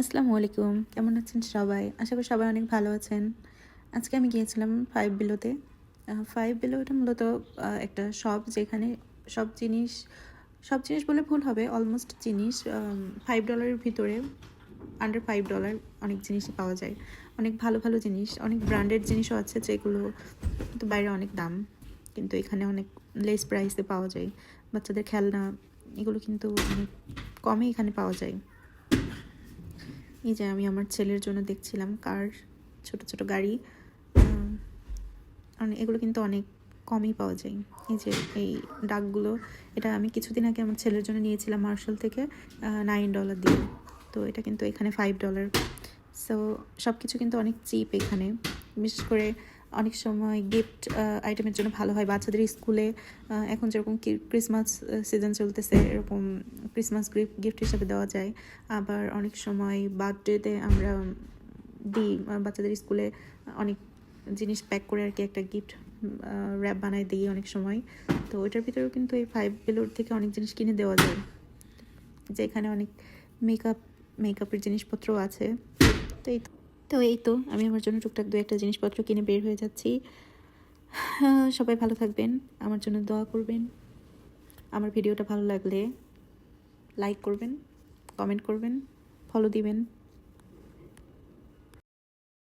আসসালামু আলাইকুম। কেমন আছেন সবাই? আশা করি সবাই অনেক ভালো আছেন। আজকে আমি গিয়েছিলাম ফাইভ বিলোতে ফাইভ বিলো এটা মূলত একটা শপ যেখানে সব জিনিস সব জিনিস বলে ভুল হবে অলমোস্ট জিনিস ফাইভ ডলারের ভিতরে আন্ডার ফাইভ ডলার অনেক জিনিসই পাওয়া যায়। অনেক ভালো ভালো জিনিস, অনেক ব্র্যান্ডেড জিনিসও আছে যেগুলো কিন্তু বাইরে অনেক দাম, কিন্তু এখানে অনেক লেস প্রাইসে পাওয়া যায়। বাচ্চাদের খেলনা, এগুলো কিন্তু অনেক কমে এখানে পাওয়া যায়। এই যে আমি আমার ছেলের জন্য দেখছিলাম কার ছোট ছোট গাড়ি। এগুলো কিন্তু অনেক কমই পাওয়া যায়। এই যে এই ডাকগুলো, এটা আমি কিছুদিন আগে আমার ছেলের জন্য নিয়েছিলাম মার্শাল থেকে নাইন ডলার দিয়ে। তো এটা কিন্তু এখানে ফাইভ ডলার সো সব কিছু কিন্তু অনেক চিপ এখানে। বিশেষ করে অনেক সময় গিফট আইটেমের জন্য ভালো হয়। বাচ্চাদের স্কুলে এখন যেরকম ক্রিসমাস সিজন চলতেছে, এরকম ক্রিসমাস গিফট গিফট হিসাবে দেওয়া যায়। আবার অনেক সময় বার্থডেতে আমরা দিই বাচ্চাদের স্কুলে অনেক জিনিস প্যাক করে আর কি একটা গিফট র্যাপ বানায় দিই অনেক সময়। তো ওইটার ভিতরেও কিন্তু এই ফাইভ বেলোর থেকে অনেক জিনিস কিনে দেওয়া যায়। যে এখানে অনেক মেকআপ মেকআপের জিনিসপত্রও আছে। তো এই তো এই তো, আমি আমার জন্য টুকটাক দু একটা জিনিসপত্র কিনে বের হয়ে যাচ্ছি। সবাই ভালো থাকবেন, আমার জন্য দোয়া করবেন। আমার ভিডিওটা ভালো লাগলে লাইক করবেন কমেন্ট করবেন ফলো দিবেন।